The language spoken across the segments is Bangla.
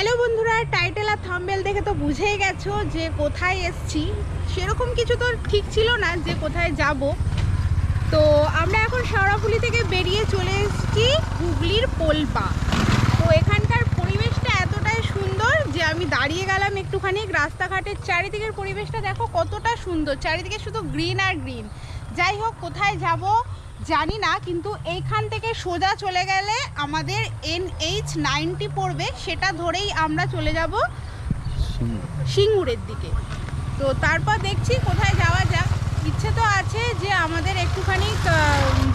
হ্যালো বন্ধুরা, টাইটেল আর থাম্বেল দেখে তো বুঝেই গেছো যে কোথায় এসছি। সেরকম কিছু তো ঠিক ছিল না যে কোথায় যাব। তো আমরা এখন শেওড়াফুলি থেকে বেরিয়ে চলে এসেছি হুগলির পোলপা। তো এখানকার পরিবেশটা এতটাই সুন্দর যে আমি দাঁড়িয়ে গেলাম একটুখানি রাস্তাঘাটের চারিদিকের পরিবেশটা দেখো কতটা সুন্দর, চারিদিকে শুধু গ্রিন আর গ্রিন যাই হোক, কোথায় যাব? জানি না কিন্তু এইখান থেকে সোজা চলে গেলে আমাদের এন এইচ নাইনটি পড়বে সেটা ধরেই আমরা চলে যাব সিঙ্গুরের দিকে। তো তারপর দেখছি কোথায় যাওয়া যাক। ইচ্ছে তো আছে যে আমাদের একটুখানি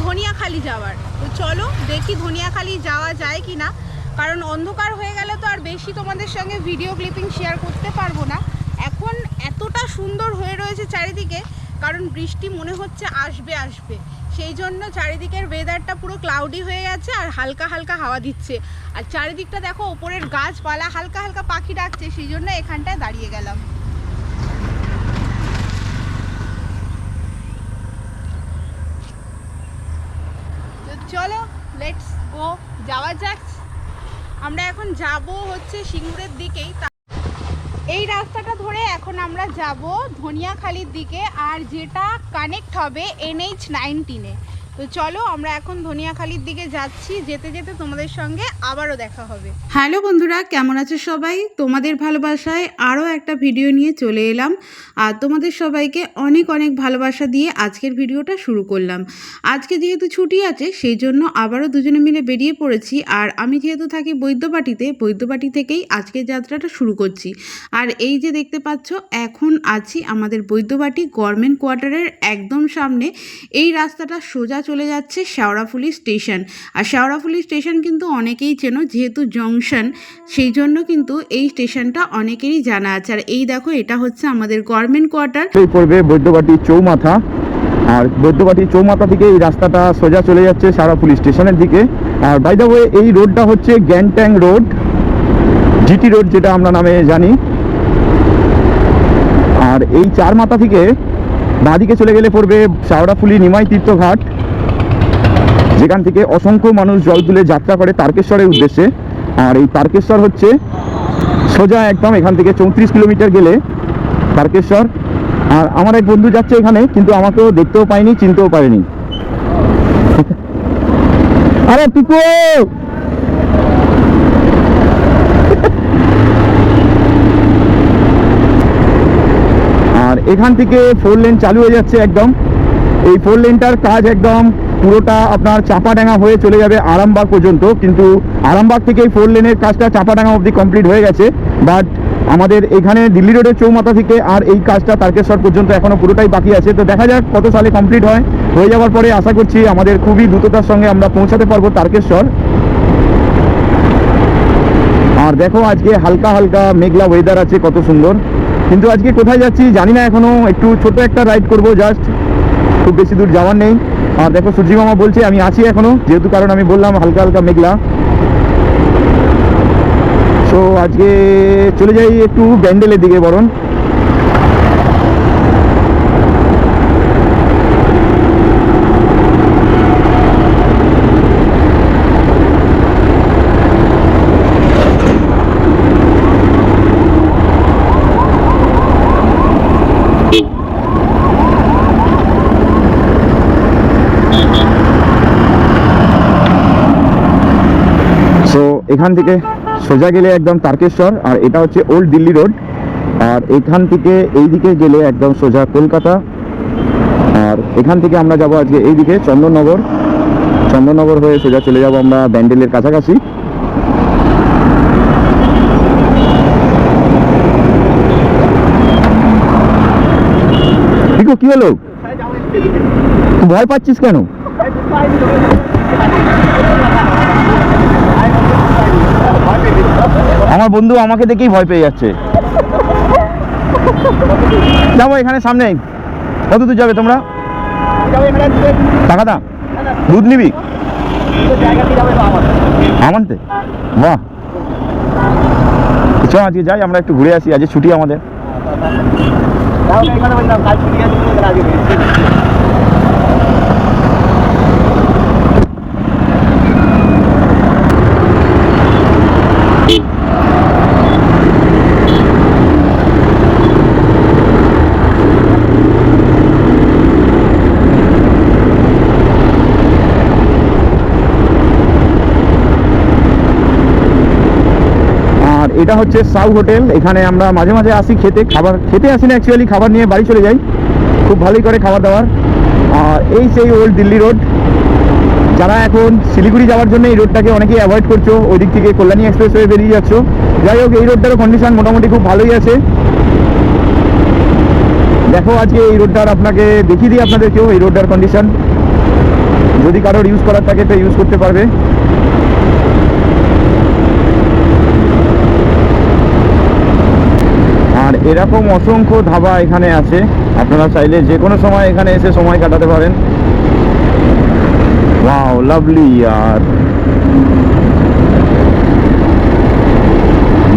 ধনিয়াখালি যাওয়ার। তো চলো দেখি ধনিয়াখালি যাওয়া যায় কি না কারণ অন্ধকার হয়ে গেলে তো আর বেশি তোমাদের সঙ্গে ভিডিও ক্লিপিং শেয়ার করতে পারব না। এখন এতটা সুন্দর হয়ে রয়েছে চারিদিকে কারণ বৃষ্টি মনে হচ্ছে আসবে আসবে। সেই জন্য চারিদিকের ওয়েদারটা পুরো ক্লাউডি হয়ে গেছে আর হালকা হালকা হাওয়া দিচ্ছে। আর চারিদিকটা দেখো, ওপরের গাছপালা, হালকা হালকা পাখি ডাকছে, সেই জন্য এখানটায় দাঁড়িয়ে গেলাম। চলো লেটস গো যাওয়া যাক। আমরা এখন যাব হচ্ছে সিঙ্গুরের দিকেই এই রাস্তাটা ধরে এখন আমরা যাব ধনিয়াখালির দিকে আর যেটা কানেক্ট হবে এনএইচ নাইনটিনে তো চলো আমরা এখন ধনিয়াখালির দিকে যাচ্ছি। যেতে যেতে তোমাদের সঙ্গে আবারও দেখা হবে। হ্যালো বন্ধুরা, কেমন আছে সবাই? তোমাদের ভালোবাসায় আরও একটা ভিডিও নিয়ে চলে এলাম। আর তোমাদের সবাইকে অনেক অনেক ভালোবাসা দিয়ে আজকের ভিডিওটা শুরু করলাম। আজকে যেহেতু ছুটি আছে, সেই জন্য আবারও দুজনে মিলে বেরিয়ে পড়েছি। আর আমি যেহেতু থাকি বৈদ্যবাটিতে, বৈদ্যবাটি থেকেই আজকের যাত্রাটা শুরু করছি। আর এই যে দেখতে পাচ্ছ, এখন আছি আমাদের বৈদ্যবাটি গভর্নমেন্ট কোয়ার্টারের একদম সামনে। এই রাস্তাটা সোজা চলে যাচ্ছে শেওড়াফুলি স্টেশন। আর শেওড়াফুলি স্টেশন কিন্তু অনেকেই চেনো, যেহেতু জংশন, সেই জন্য কিন্তু এই স্টেশনটা অনেকেরই জানা আছে। আর এই দেখো, এটা হচ্ছে আমাদের গভর্নমেন্ট কোয়ার্টার। পড়বে বৈদ্যবাটি চৌমাথা। আর বৈদ্যবাটি চৌমাথা থেকে এই রাস্তাটা সোজা চলে যাচ্ছে পুলিশ স্টেশনের দিকে। আর বাই দ্য ওয়ে এই রোডটা হচ্ছে গ্যাংট্যাং রোড জিটি রোড যেটা আমরা নামে জানি। আর এই চার মাথা থেকে বাঁদিকে চলে গেলে পড়বে শাওড়াফুলি নিমাই তীর্থঘাট। যেখান থেকে অসংখ্য মানুষ জল তুলে যাত্রা করে তারকেশ্বরের উদ্দেশ্যে। আর এই তারকেশ্বর হচ্ছে সোজা একদম এখান থেকে চৌত্রিশ কিলোমিটার গেলে তারকেশ্বর। আর আমার এক বন্ধু যাচ্ছে এখানে, কিন্তু আমাকেও দেখতেও পাইনি চিনতেও পারেনি। আরে পিকু আর এখান থেকে ফোর লেন চালু হয়ে যাচ্ছে একদম। এই ফোর লেনটার কাজ একদম পুরোটা আপনার চাপাডাঙ্গা হয়ে চলে যাবে আরামবাগ পর্যন্ত, কিন্তু আরামবাগ থেকে এই ফোর লেনের কাজটা চাপাডাঙ্গা অবধি কমপ্লিট হয়ে গেছে। বাট আমাদের এখানে দিল্লি রোডের চৌমাথা থেকে আর এই কাজটা তারকেশ্বর পর্যন্ত এখনও পুরোটাই বাকি আছে। তো দেখা যাক কত সালে কমপ্লিট হয়। হয়ে যাওয়ার পরে আশা করছি আমাদের খুবই দ্রুততার সঙ্গে আমরা পৌঁছাতে পারব তারকেশ্বর। আর দেখো আজকে হালকা হালকা মেঘলা ওয়েদার আছে, কত সুন্দর। কিন্তু আজকে কোথায় যাচ্ছি জানি না এখনও, একটু ছোট একটা রাইড করব জাস্ট খুব বেশি দূর যাওয়ার নেই। আর দেখো সূর্যি মামা বলছে, আমি আছি এখনও। যেহেতু কারণ আমি বললাম হালকা হালকা মেঘলা। তো আজকে চলে যাই একটু ব্যান্ডেলের দিকে বরং সো এখান থেকে সোজা গেলে একদম তারকেশ্বর, আর এটা হচ্ছে ওল্ড দিল্লি রোড আর এখান থেকে এই দিকে গেলে একদম সোজা কলকাতা। আর এখান থেকে আমরা যাব আজকে এই দিকে চন্দননগর। চন্দননগর হয়ে সোজা চলে যাব আমরা ব্যান্ডেলের কাছাকাছি। কি হলো? ভয় পাচ্ছিস কেন? আমার বন্ধু আমাকে দেখেই ভয় পেয়ে যাচ্ছে। যাব এখানে সামনে। কত দূর যাবে তোমরা? টাকা দাম দুধ নিবি? আমানতে বাহ। চ আজকে যাই আমরা একটু ঘুরে আসি আজকে ছুটি আমাদের। এটা হচ্ছে সাউ হোটেল। এখানে আমরা মাঝে মাঝে আসি খেতে। খাবার খেতে আসি না অ্যাকচুয়ালি খাবার নিয়ে বাড়ি চলে যাই। খুব ভালোই করে খাবার দাবার। আর এই সেই ওল্ড দিল্লি রোড। যারা এখন শিলিগুড়ি যাওয়ার জন্য এই রোডটাকে অনেকেই অ্যাভয়েড করছ ওই দিক থেকে কল্যাণী এক্সপ্রেস হয়ে বেরিয়ে যাচ্ছ। যাই হোক, এই রোডটারও কন্ডিশন মোটামুটি খুব ভালোই আছে। দেখো আজকে এই রোডটার আপনাকে দেখিয়ে দিই আপনাদেরকেও, এই রোডটার কন্ডিশন যদি কারোর ইউজ করার থাকে, তো ইউজ করতে পারবে আর এরকম অসংখ্য ধাবা এখানে আছে। আপনারা চাইলে যে কোনো সময় এখানে এসে সময় কাটাতে পারেন। ওয়াও লাভলি আর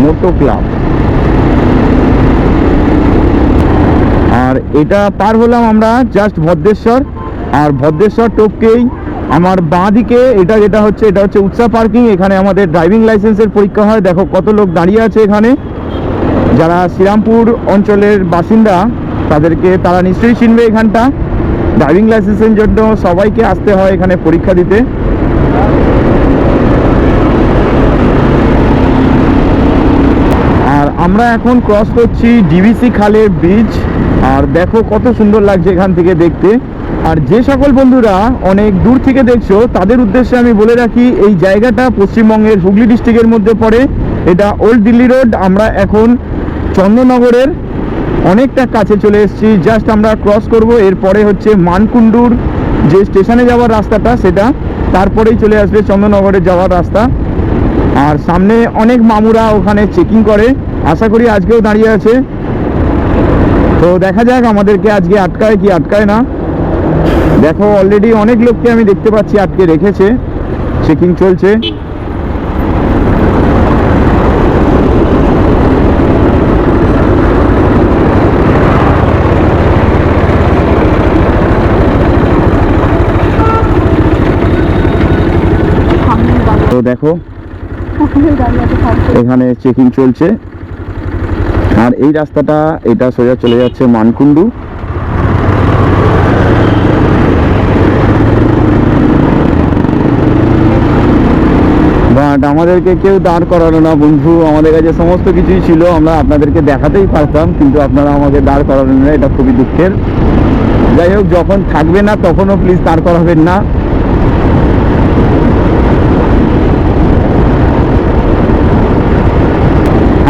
মোটো ক্লাব আর এটা পার হলাম আমরা জাস্ট ভদ্রেশ্বর। আর ভদ্রেশ্বর টোপকেই আমার বাঁ দিকে এটা যেটা হচ্ছে, এটা হচ্ছে উৎসাহ পার্কিং এখানে আমাদের ড্রাইভিং লাইসেন্সের পরীক্ষা হয়। দেখো কত লোক দাঁড়িয়ে আছে এখানে। যারা শ্রীরামপুর অঞ্চলের বাসিন্দা, তাদেরকে তারা নিশ্চয়ই চিনবে এখানটা। ড্রাইভিং লাইসেন্সের জন্য সবাইকে আসতে হয় এখানে পরীক্ষা দিতে। আর আমরা এখন ক্রস করছি ডিভিসি খালের ব্রিজ আর দেখো কত সুন্দর লাগছে এখান থেকে দেখতে। আর যে সকল বন্ধুরা অনেক দূর থেকে দেখছ, তাদের উদ্দেশ্যে আমি বলে রাখি, এই জায়গাটা পশ্চিমবঙ্গের হুগলি ডিস্ট্রিক্টের মধ্যে পড়ে। এটা ওল্ড দিল্লি রোড আমরা এখন চন্দ্রনগরের অনেকটা কাছে চলে এসেছি। জাস্ট আমরা ক্রস করব, এরপরে হচ্ছে মানকুণ্ডুর যে স্টেশনে যাওয়ার রাস্তাটা, সেটা তারপরেই চলে আসবে চন্দ্রনগরে যাওয়ার রাস্তা। আর সামনে অনেক মামুরা ওখানে চেকিং করে। আশা করি আজকেও দাঁড়িয়ে আছে। তো দেখা যাক আমাদেরকে আজকে আটকায় কি আটকায় না। দেখো অলরেডি অনেক লোককে আমি দেখতে পাচ্ছি আটকে রেখেছে। চেকিং চলছে সামনে দাঁড়িয়ে তো দেখো। এখানে চেকিং চলছে। আর এই রাস্তাটা এটা সোজা চলে যাচ্ছে মানকুণ্ডু। বাট আমাদেরকে কেউ দাঁড় করালো না বন্ধু। আমাদের কাছে সমস্ত কিছুই ছিল। আমরা আপনাদেরকে দেখাতেই পারতাম কিন্তু আপনারা আমাকে দাঁড় করালেন না। এটা খুবই দুঃখের। যাই হোক যখন থাকবে না তখনও প্লিজ দাঁড় করাবেন না।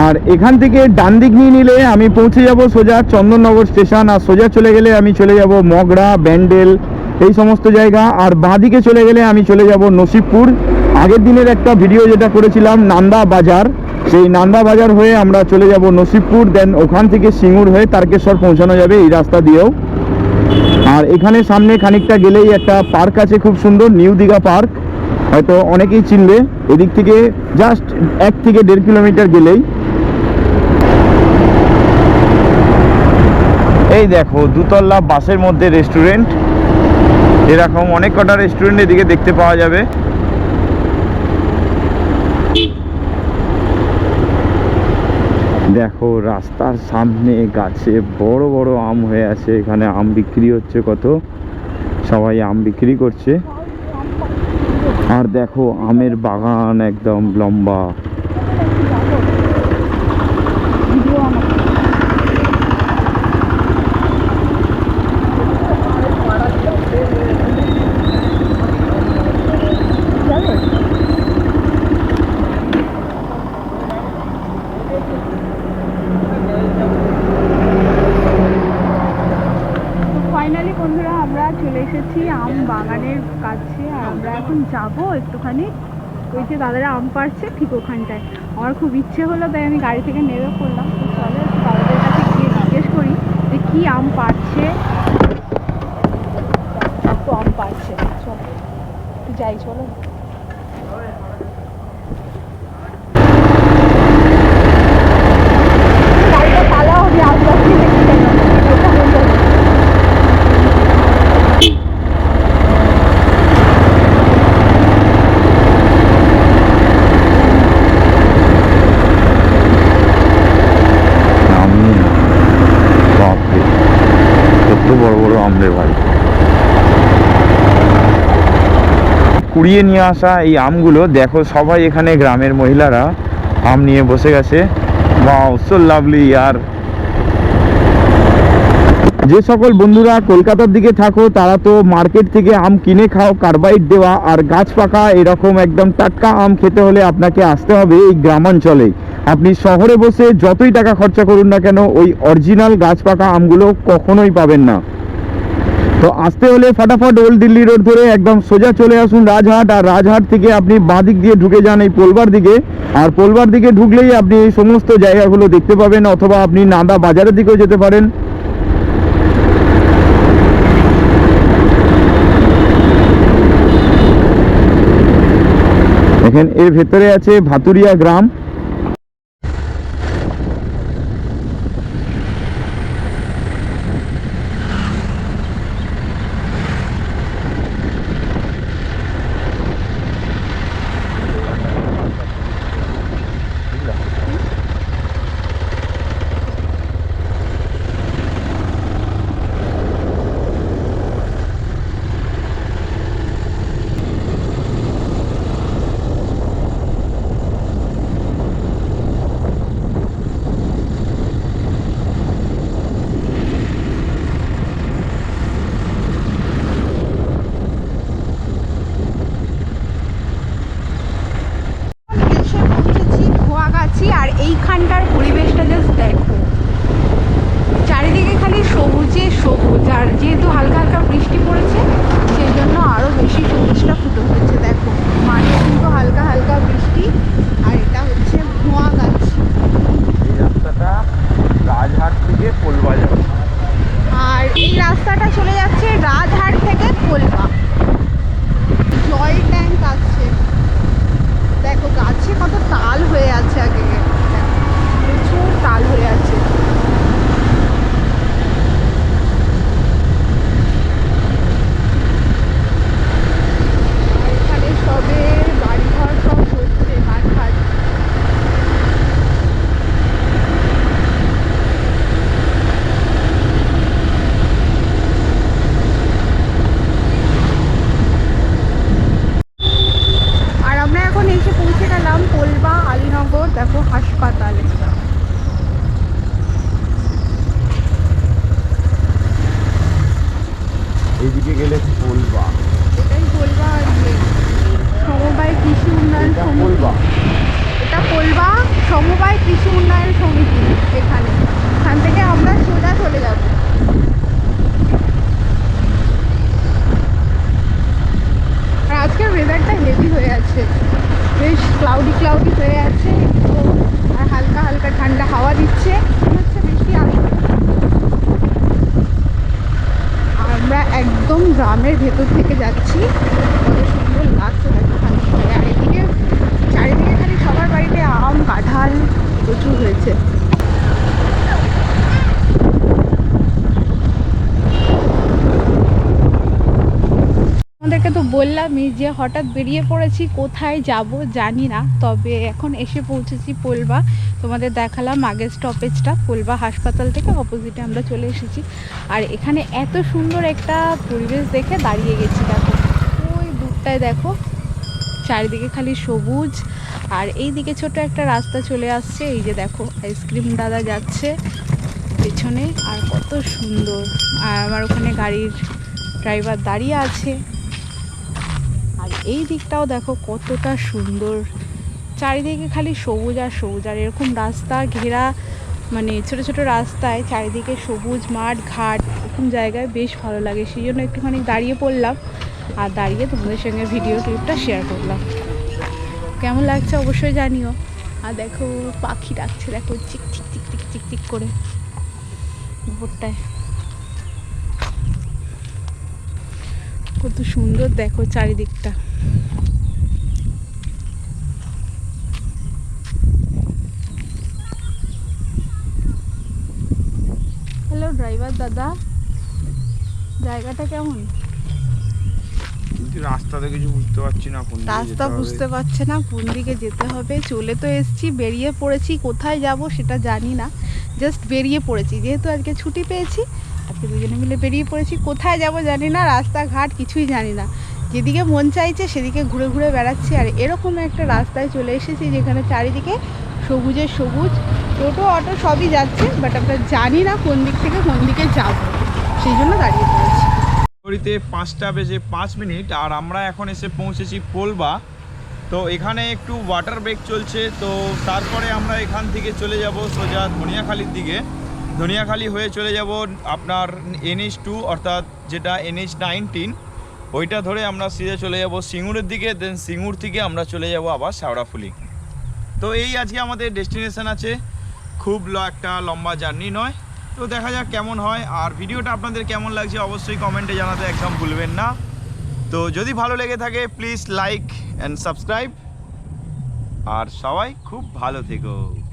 আর এখান থেকে ডান দিক নিয়ে নিলে আমি পৌঁছে যাব সোজা চন্দননগর স্টেশন, আর সোজা চলে গেলে আমি চলে যাব মগরা, ব্যান্ডেল, এই সমস্ত জায়গা। আর বাঁ দিকে চলে গেলে আমি চলে যাব নসিবপুর। আগের দিনের একটা ভিডিও যেটা করেছিলাম, নান্দা বাজার। সেই নান্দা বাজার হয়ে আমরা চলে যাব নসিবপুর দেন ওখান থেকে সিঙ্গুর হয়ে তারকেশ্বর পৌঁছানো যাবে এই রাস্তা দিয়েও। আর এখানে সামনে খানিকটা গেলেই একটা পার্ক আছে খুব সুন্দর, নিউ দীঘা পার্ক। হয়তো অনেকেই চিনবে, এদিক থেকে জাস্ট এক থেকে দেড় কিলোমিটার গেলেই। এই দেখো, দুতলা বাসের মধ্যে রেস্টুরেন্ট এরকম অনেক কটা রেস্টুরেন্ট এদিকে দেখতে পাওয়া যাবে। দেখো, রাস্তার সামনে গাছে বড় বড় আম হয়ে আছে। এখানে আম বিক্রি হচ্ছে কত? সবাই আম বিক্রি করছে। আর দেখো, আমের বাগান একদম লম্বা ভিডিও বানাবো। যাবে? ফাইনালি বন্ধুরা আমরা চলে এসেছি আম বাগানের কাছে আমরা যাব একটুখানি, ওই যে দাদারা আম পাড়ছে ঠিক ওখানটায়। আমার খুব ইচ্ছে হলো তাই আমি গাড়ি থেকে নেমে পড়লাম। তো চলো একটু দাদাদের কাছে গিয়ে জিজ্ঞেস করি যে কী আম পাড়ছে। কত আম পাড়ছে? চলো যাই, চলো গাড়িটা তালা হবে আস্তে আস্তে দেখতে পেলাম। ওখানে যাব। আম নিয়ে না। বাপরে কত বড় বড় আম রে ভাই কুড়িয়ে নিয়ে আসা এই আমগুলো, দেখো সবাই এখানে গ্রামের মহিলারা আম নিয়ে বসে গেছে। লাভলি আর যে সকল বন্ধুরা কলকাতার দিকে থাকো, তারা তো মার্কেট থেকে আম কিনে খাও, কার্বাইড দেওয়া আর গাছ পাকা, এরকম একদম টাটকা আম খেতে হলে আপনাকে আসতে হবে এই গ্রামাঞ্চলে। আপনি শহরে বসে যতই টাকা খরচা করুন না কেন, ওই অরিজিনাল গাছ পাকা আমগুলো কখনোই পাবেন না। তো আসতে হলে ফাটাফাট ওল্ড দিল্লি রোড ধরে একদম সোজা চলে আসুন রাজহাট, আর রাজহাট থেকে আপনি বাঁ দিক দিয়ে ঢুকে যান এই পোলবার দিকে। আর পোলবার দিকে ঢুকলেই আপনি এই সমস্ত জায়গাগুলো দেখতে পাবেন, অথবা আপনি নাদা বাজারের দিকেও যেতে পারেন। দেখেন এর ভেতরে আছে ভাতুরিয়া গ্রাম। যে হঠাৎ বেরিয়ে পড়েছি, কোথায় যাব জানি না। তবে এখন এসে পৌঁছেছি পোলবা। তোমাদের দেখালাম আগের স্টপেজটা পোলবা হাসপাতাল থেকে অপোজিটে আমরা চলে এসেছি। আর এখানে এত সুন্দর একটা পরিবেশ দেখে দাঁড়িয়ে গেছি, দেখো। ওই দূরটায় দেখো, চারিদিকে খালি সবুজ। আর এই দিকে ছোট একটা রাস্তা চলে আসছে, এই যে দেখো আইসক্রিম দাদা যাচ্ছে পেছনে। আর কত সুন্দর। আর আমার ওখানে গাড়ির ড্রাইভার দাঁড়িয়ে আছে। এই দিকটাও দেখো কতটা সুন্দর। চারিদিকে খালি সবুজ আর সবুজ, আর এরকম রাস্তা ঘেরা মানে ছোট ছোট রাস্তায় চারিদিকে সবুজ মাঠ, ঘাট, এরকম জায়গায় বেশ ভালো লাগে। সেই জন্য একটুখানি দাঁড়িয়ে পড়লাম আর দাঁড়িয়ে তোমাদের সঙ্গে ভিডিও ক্লিপটা শেয়ার করলাম। কেমন লাগছে অবশ্যই জানিও। আর দেখো পাখি ডাকছে, দেখো চিক চিক চিক চিক চিক চিক করে উপরটায় কত সুন্দর দেখো চারিদিকটা। হ্যালো ড্রাইভার দাদা। জায়গাটা কেমন? রাস্তাতে কিছু বুঝতে পারছি না কোন রাস্তা বুঝতে পারছে না কোন দিকে যেতে হবে। চলে তো এসছি বেরিয়ে পড়েছি। কোথায় যাব সেটা জানি না। জাস্ট বেরিয়ে পড়েছি। যেহেতু আজকে ছুটি পেয়েছি আজকে দুজনে মিলে বেরিয়ে পড়েছি। কোথায় যাব জানি না রাস্তাঘাট কিছুই জানি না। যেদিকে মন চাইছে সেদিকে ঘুরে ঘুরে বেড়াচ্ছি। আর এরকম একটা রাস্তায় চলে এসেছি যেখানে চারিদিকে সবুজের সবুজ। টোটো, অটো সবই যাচ্ছে বাট আমরা জানি না কোন দিক থেকে কোন দিকে যাব। সেই জন্য দাঁড়িয়ে পড়েছি। ঘড়িতে পাঁচটা বেজে পাঁচ মিনিট, আর আমরা এখন এসে পৌঁছেছি পোলবা। তো এখানে একটু ওয়াটার ব্রেক চলছে, তো তারপরে আমরা এখান থেকে চলে যাব সোজা ধনিয়াখালির দিকে। ধনিয়াখালি হয়ে চলে যাব আপনার এনএইচ টু, অর্থাৎ যেটা এনএইচ নাইনটিন। ওইটা ধরে আমরা সিধে চলে যাব সিঙ্গুরের দিকে দেন সিঙ্গুর থেকে আমরা চলে যাব আবার শাওড়াফুলি তো এই আজকে আমাদের ডেস্টিনেশন আছে। খুব একটা লম্বা জার্নি নয়। তো দেখা যাক কেমন হয়। আর ভিডিওটা আপনাদের কেমন লাগছে অবশ্যই কমেন্টে জানাতে একদম ভুলবেন না। তো যদি ভালো লেগে থাকে প্লিজ লাইক অ্যান্ড সাবস্ক্রাইব আর সবাই খুব ভালো থেকো।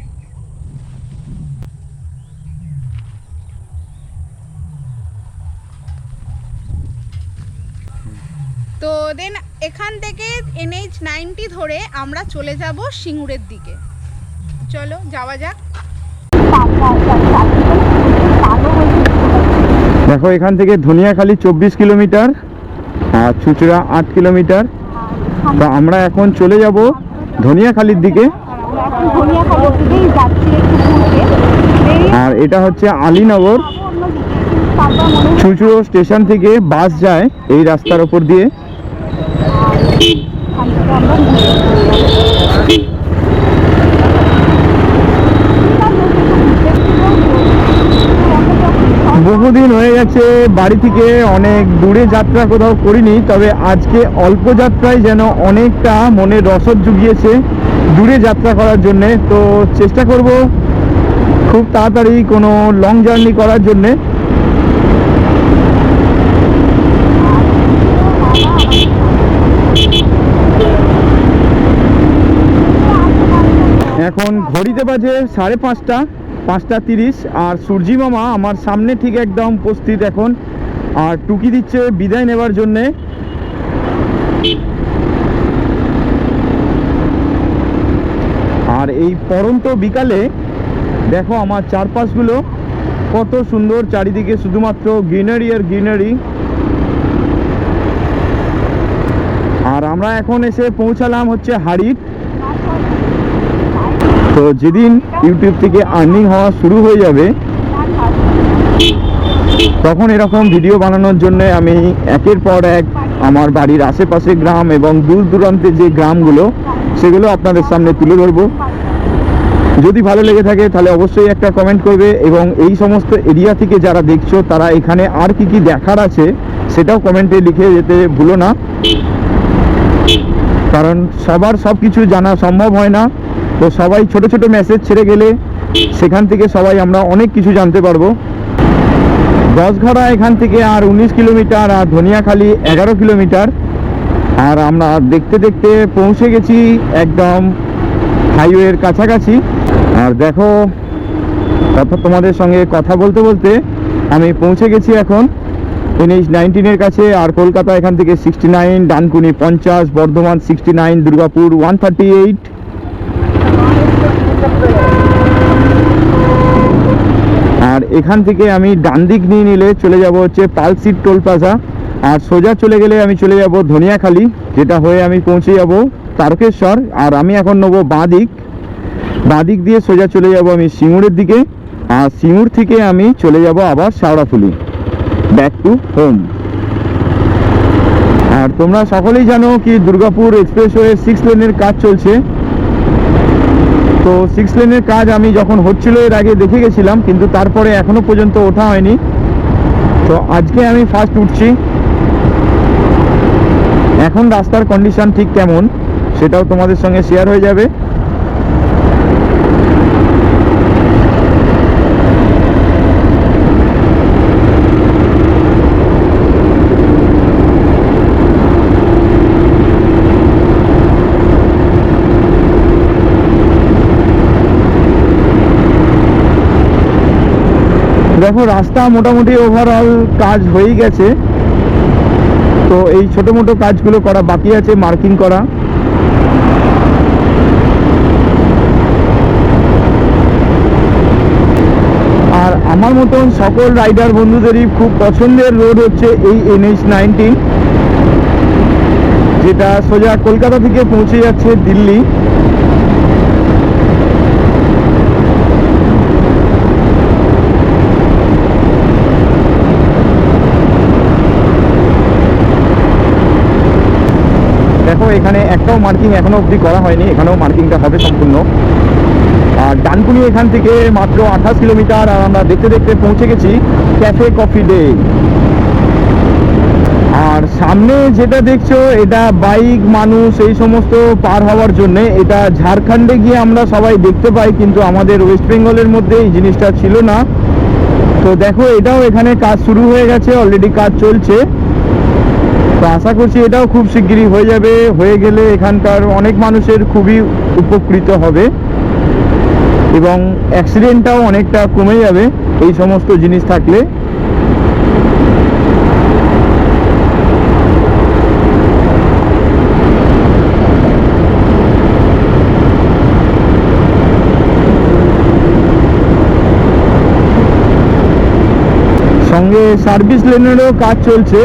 তো দেন এখান থেকে এনএইচ নাইনটি ধরে আমরা চলে যাব সিঙ্গুরের দিকে। চলো, যাওয়া যাক। দেখো, এখান থেকে ধনিয়াখালি চব্বিশ কিলোমিটার আর চুচড়া আট কিলোমিটার। তো আমরা এখন চলে যাব ধনিয়াখালির দিকে। আর এটা হচ্ছে আলীনগর। চুচুড়ো স্টেশন থেকে বাস যায় এই রাস্তার ওপর দিয়ে এখান থেকে আমরা ঘুরতে চলে যাব। বহুদিন হয়ে গেছে, বাড়ি থেকে অনেক দূরে যাত্রা কোথাও করিনি, তবে আজকে অল্প যাত্রায় যেন অনেকটা মনে রসদ জুগিয়েছে দূরে যাত্রা করার জন্যে। তো চেষ্টা করব খুব তাড়াতাড়ি কোনো লং জার্নি করার জন্যে। এখন ঘড়িতে বাজে সাড়ে পাঁচটা পাঁচটা তিরিশ, আর সূর্যি মামা আমার সামনে ঠিক একদম উপস্থিত এখন। আর টুকি দিচ্ছে বিদায় নেবার জন্যে। আর এই পরন্ত বিকালে দেখো আমার চারপাশগুলো কত সুন্দর, চারিদিকে শুধুমাত্র গ্রিনারি আর গ্রিনারি। আর আমরা এখন এসে পৌঁছালাম হচ্ছে হাড়ির। তো যেদিন ইউটিউব থেকে আর্নিং হওয়া শুরু হয়ে যাবে, তখন এরকম ভিডিও বানানোর জন্য আমি একের পর এক আমার বাড়ির আশেপাশে গ্রাম এবং দূর দূরান্তে যে গ্রামগুলো, সেগুলো আপনাদের সামনে তুলে ধরবো। যদি ভালো লেগে থাকে, তাহলে অবশ্যই একটা কমেন্ট করবে এবং এই সমস্ত এরিয়া থেকে যারা দেখছ, তারা এখানে আর কি কি দেখার আছে, সেটাও কমেন্টে লিখে যেতে ভুলো না। কারণ সবার সব কিছু জানা সম্ভব হয় না। তো সবাই ছোট ছোট মেসেজ ছেড়ে গেলে সেখান থেকে সবাই আমরা অনেক কিছু জানতে পারব। দশঘড়া এখান থেকে আর উনিশ কিলোমিটার আর ধনিয়াখালি এগারো কিলোমিটার। আর আমরা দেখতে দেখতে পৌঁছে গেছি একদম হাইওয়ের কাছাকাছি। আর দেখো, কথা তোমাদের সঙ্গে কথা বলতে বলতে আমি পৌঁছে গেছি এখন। এনএইচ নাইনটিনের কাছে আর কলকাতা এখান থেকে সিক্সটি নাইন ডানকুনি পঞ্চাশ, Bardhaman sixty nine Durgapur one thirty eight আর এখান থেকে আমি ডান দিক নিয়ে নিলে চলে যাব হচ্ছে পালসিট টোল প্লাজা। আর সোজা চলে গেলে আমি চলে যাব ধনিয়াখালি, যেটা হয়ে আমি পৌঁছে যাব তারকেশ্বর। আর আমি এখন নেব বাঁ দিক। বাঁ দিক দিয়ে সোজা চলে যাব আমি সিঙ্গুরের দিকে। আর সিঙ্গুর থেকে আমি চলে যাব আবার শাওড়াফুলি। ব্যাক টু হোম আর তোমরা সকলেই জানো কি দুর্গাপুর এক্সপ্রেসওয়ে সিক্স লেনের কাজ চলছে। তো সিক্স লেনের কাজ আমি যখন হচ্ছিল এর আগে দেখে গেছিলাম, কিন্তু তারপরে এখনও পর্যন্ত ওঠা হয়নি। তো আজকে আমি ফার্স্ট উঠছি। এখন রাস্তার কন্ডিশন ঠিক কেমন, সেটাও তোমাদের সঙ্গে শেয়ার হয়ে যাবে। দেখো, রাস্তা মোটামুটি ওভারঅল কাজ হয়েই গেছে। তো এই ছোট মোটো কাজগুলো করা বাকি আছে মার্কিং করা। আর আমার মতন সকল রাইডার বন্ধুদেরই খুব পছন্দের রোড হচ্ছে এই এনএইচ নাইনটিন যেটা সোজা কলকাতা থেকে পৌঁছে যাচ্ছে দিল্লি। দেখো, এখানে একটাও মার্কিং এখনও অবধি করা হয়নি। এখানেও মার্কিংটা হবে সম্পূর্ণ। আর ডানকুনি এখান থেকে মাত্র আঠাশ কিলোমিটার, আর আমরা দেখতে দেখতে পৌঁছে গেছি ক্যাফে কফি ডে আর সামনে যেটা দেখছ, এটা বাইক, মানুষ, এই সমস্ত পার হওয়ার জন্য। এটা ঝাড়খণ্ডে গিয়ে আমরা সবাই দেখতে পাই, কিন্তু আমাদের ওয়েস্ট বেঙ্গলের মধ্যে এই জিনিসটা ছিল না। তো দেখো, এটাও এখানে কাজ শুরু হয়ে গেছে অলরেডি কাজ চলছে। তো আশা করছি এটাও খুব শিগগিরই হয়ে যাবে। হয়ে গেলে এখানকার অনেক মানুষের খুবই উপকৃত হবে। এবং অ্যাক্সিডেন্টটাও অনেকটা কমে যাবে, এই সমস্ত জিনিস থাকলে। সঙ্গে সার্ভিস লেনেরও কাজ চলছে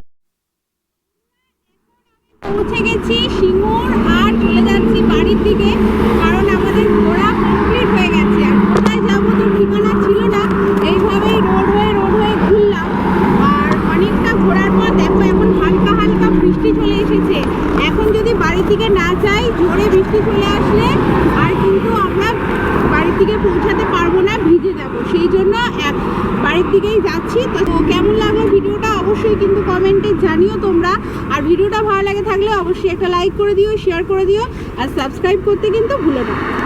পৌঁছে গেছি সিঙ্গুর আর চলে যাচ্ছি বাড়ির দিকে কারণ আমাদের ঘোরা কমপ্লিট হয়ে গেছে আর কোথায় যাব তো ঠিকানা ছিল না এইভাবেই রোড হয়ে রোড হয়ে ঘুরলাম আর অনেকটা ঘোরার পর দেখো এখন হালকা হালকা বৃষ্টি চলে এসেছে এখন যদি বাড়ির দিকে না যাই জোরে বৃষ্টি চলে আসলে আর কিন্তু আমরা বাড়ির দিকে পৌঁছাতে পারব না ভিজে যাব সেই জন্য এক বাড়ির দিকেই যাচ্ছি তো কেমন লাগল ভিডিওটা অবশ্যই কিন্তু কমেন্টে জানিও তোমরা আর ভিডিওটা ভালো লাগে থাকলে অবশ্যই একটা লাইক করে দিও শেয়ার করে দিও আর সাবস্ক্রাইব করতে কিন্তু ভুলো না।